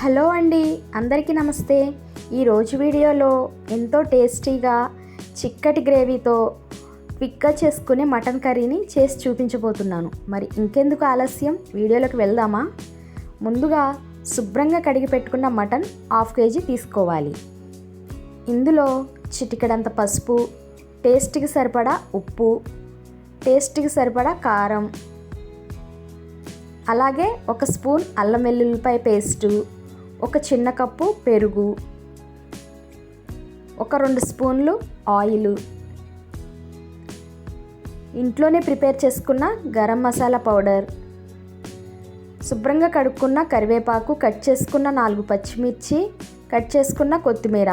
Hello అండి అందరికీ నమస్తే. ఈరోజు వీడియోలో ఎంతో టేస్టీగా చిక్కటి గ్రేవీతో క్విక్గా చేసుకునే మటన్ కర్రీని చేసి చూపించబోతున్నాను. మరి ఇంకెందుకు ఆలస్యం? వీడియోలోకి వెళ్దామా? ముందుగా శుభ్రంగా కడిగి పెట్టుకున్న మటన్ హాఫ్ కేజీ తీసుకోవాలి. ఇందులో చిటికడంత పసుపు టేస్ట్కి సరిపడా ఉప్పు టేస్ట్కి సరిపడా కారం అలాగే ఒక స్పూన్ అల్లం వెల్లుల్లిపాయ పేస్టు ఒక చిన్న కప్పు పెరుగు ఒక రెండు స్పూన్లు ఆయిల్. ఇంట్లోనే ప్రిపేర్ చేసుకున్న గరం మసాలా పౌడర్. శుభ్రంగా కడుక్కున్న కరివేపాకు కట్ చేసుకున్న నాలుగు పచ్చిమిర్చి కట్ చేసుకున్న కొత్తిమీర.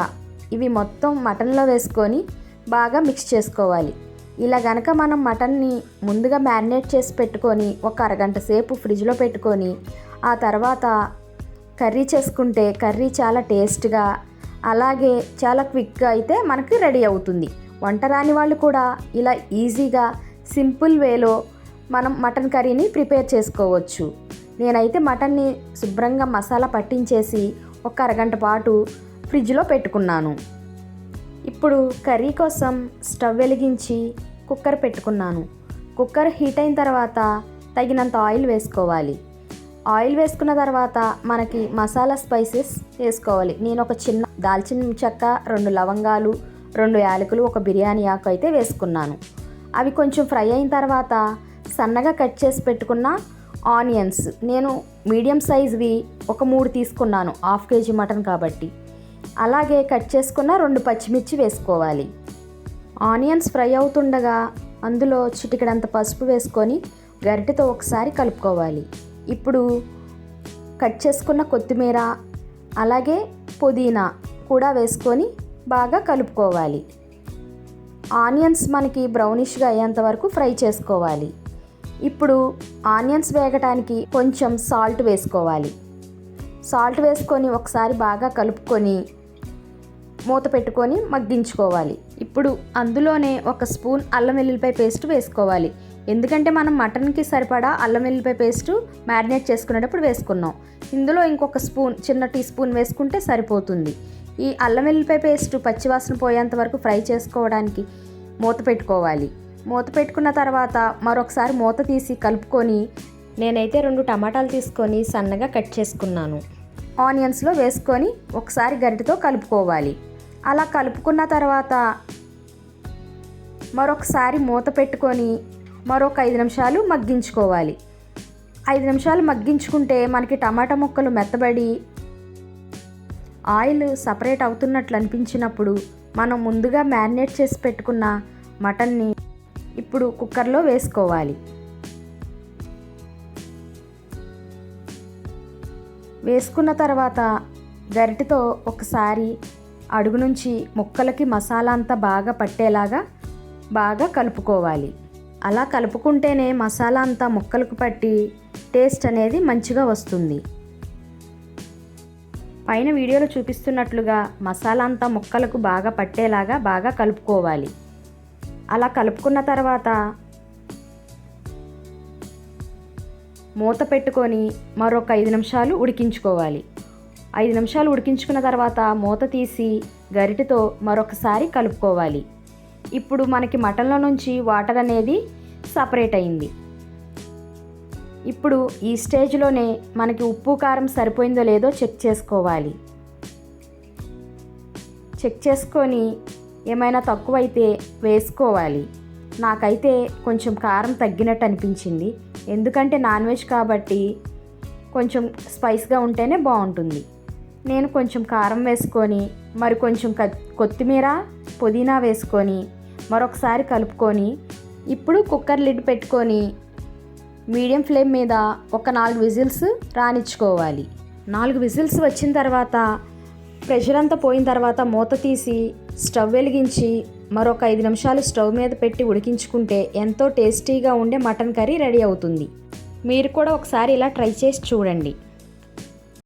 ఇవి మొత్తం మటన్లో వేసుకొని బాగా మిక్స్ చేసుకోవాలి. ఇలా గనక మనం మటన్ని ముందుగా మ్యారినేట్ చేసి పెట్టుకొని ఒక అరగంట సేపు ఫ్రిడ్జ్లో పెట్టుకొని ఆ తర్వాత కర్రీ చేసుకుంటే కర్రీ చాలా టేస్ట్గా అలాగే చాలా క్విక్గా అయితే మనకి రెడీ అవుతుంది. వంట రాని వాళ్ళు కూడా ఇలా ఈజీగా సింపుల్ వేలో మనం మటన్ కర్రీని ప్రిపేర్ చేసుకోవచ్చు. నేనైతే మటన్ని శుభ్రంగా మసాలా పట్టించేసి ఒక అరగంట పాటు ఫ్రిడ్జ్లో పెట్టుకున్నాను. ఇప్పుడు కర్రీ కోసం స్టవ్ వెలిగించి కుక్కర్ పెట్టుకున్నాను. కుక్కర్ హీట్ అయిన తర్వాత తగినంత ఆయిల్ వేసుకోవాలి. ఆయిల్ వేసుకున్న తర్వాత మనకి మసాలా స్పైసెస్ వేసుకోవాలి. నేను ఒక చిన్న దాల్చిన చెక్క రెండు లవంగాలు రెండు యాలకులు ఒక బిర్యానీ ఆకు అయితే వేసుకున్నాను. అవి కొంచెం ఫ్రై అయిన తర్వాత సన్నగా కట్ చేసి పెట్టుకున్న ఆనియన్స్. నేను మీడియం సైజ్వి ఒక మూడు తీసుకున్నాను హాఫ్ కేజీ మటన్ కాబట్టి. అలాగే కట్ చేసుకున్న రెండు పచ్చిమిర్చి వేసుకోవాలి. ఆనియన్స్ ఫ్రై అవుతుండగా అందులో చిటికడంత పసుపు వేసుకొని గరిటెతో ఒకసారి కలుపుకోవాలి. ఇప్పుడు కట్ చేసుకున్న కొత్తిమీర అలాగే పుదీనా కూడా వేసుకొని బాగా కలుపుకోవాలి. ఆనియన్స్ మనకి బ్రౌనిష్గా అయ్యేంత వరకు ఫ్రై చేసుకోవాలి. ఇప్పుడు ఆనియన్స్ వేగటానికి కొంచెం సాల్ట్ వేసుకోవాలి. సాల్ట్ వేసుకొని ఒకసారి బాగా కలుపుకొని మూత పెట్టుకొని మగ్గించుకోవాలి. ఇప్పుడు అందులోనే ఒక స్పూన్ అల్లం వెల్లుల్లిపాయ పేస్ట్ వేసుకోవాలి. ఎందుకంటే మనం మటన్కి సరిపడా అల్లం వెల్లుల్లిపాయ పేస్ట్ మ్యారినేట్ చేసుకునేటప్పుడు వేసుకున్నాం. ఇందులో ఇంకొక స్పూన్ చిన్న టీ స్పూన్ వేసుకుంటే సరిపోతుంది. ఈ అల్లం వెల్లుల్లిపాయ పేస్ట్ పచ్చివాసన పోయేంత వరకు ఫ్రై చేసుకోవడానికి మూత పెట్టుకోవాలి. మూత పెట్టుకున్న తర్వాత మరొకసారి మూత తీసి కలుపుకొని నేనైతే రెండు టమాటాలు తీసుకొని సన్నగా కట్ చేసుకున్నాను. ఆనియన్స్లో వేసుకొని ఒకసారి గరిటతో కలుపుకోవాలి. అలా కలుపుకున్న తర్వాత మరొకసారి మూత పెట్టుకొని మరొక ఐదు నిమిషాలు మగ్గించుకోవాలి. ఐదు నిమిషాలు మగ్గించుకుంటే మనకి టమాటా ముక్కలు మెత్తబడి ఆయిల్ సపరేట్ అవుతున్నట్లు అనిపించినప్పుడు మనం ముందుగా మ్యారినేట్ చేసి పెట్టుకున్న మటన్ని ఇప్పుడు కుక్కర్లో వేసుకోవాలి. వేసుకున్న తర్వాత గరిటెతో ఒకసారి అడుగు నుంచి ముక్కలకి మసాలా అంతా బాగా పట్టేలాగా బాగా కలుపుకోవాలి. అలా కలుపుకుంటేనే మసాలా అంతా ముక్కలకు పట్టి టేస్ట్ అనేది మంచిగా వస్తుంది. పైన వీడియోలో చూపిస్తున్నట్లుగా మసాలా అంతా ముక్కలకు బాగా పట్టేలాగా బాగా కలుపుకోవాలి. అలా కలుపుకున్న తర్వాత మూత పెట్టుకొని మరొక ఐదు నిమిషాలు ఉడికించుకోవాలి. ఐదు నిమిషాలు ఉడికించుకున్న తర్వాత మూత తీసి గరిటెతో మరొకసారి కలుపుకోవాలి. ఇప్పుడు మనకి మటన్లో నుంచి వాటర్ అనేది సపరేట్ అయింది. ఇప్పుడు ఈ స్టేజ్లోనే మనకి ఉప్పు కారం సరిపోయిందో లేదో చెక్ చేసుకోవాలి. చెక్ చేసుకొని ఏమైనా తక్కువైతే వేసుకోవాలి. నాకైతే కొంచెం కారం తగ్గినట్టు అనిపించింది. ఎందుకంటే నాన్ వెజ్ కాబట్టి కొంచెం స్పైస్గా ఉంటేనే బాగుంటుంది. నేను కొంచెం కారం వేసుకొని మరి కొంచెం కొత్తిమీర పుదీనా వేసుకొని మరొకసారి కలుపుకొని ఇప్పుడు కుక్కర్ లిడ్ పెట్టుకొని మీడియం ఫ్లేమ్ మీద ఒక నాలుగు విజిల్స్ రానిచ్చుకోవాలి. నాలుగు విజిల్స్ వచ్చిన తర్వాత ప్రెషర్ అంతా పోయిన తర్వాత మూత తీసి స్టవ్ వెలిగించి మరొక ఐదు నిమిషాలు స్టవ్ మీద పెట్టి ఉడికించుకుంటే ఎంతో టేస్టీగా ఉండే మటన్ కర్రీ రెడీ అవుతుంది. మీరు కూడా ఒకసారి ఇలా ట్రై చేసి చూడండి.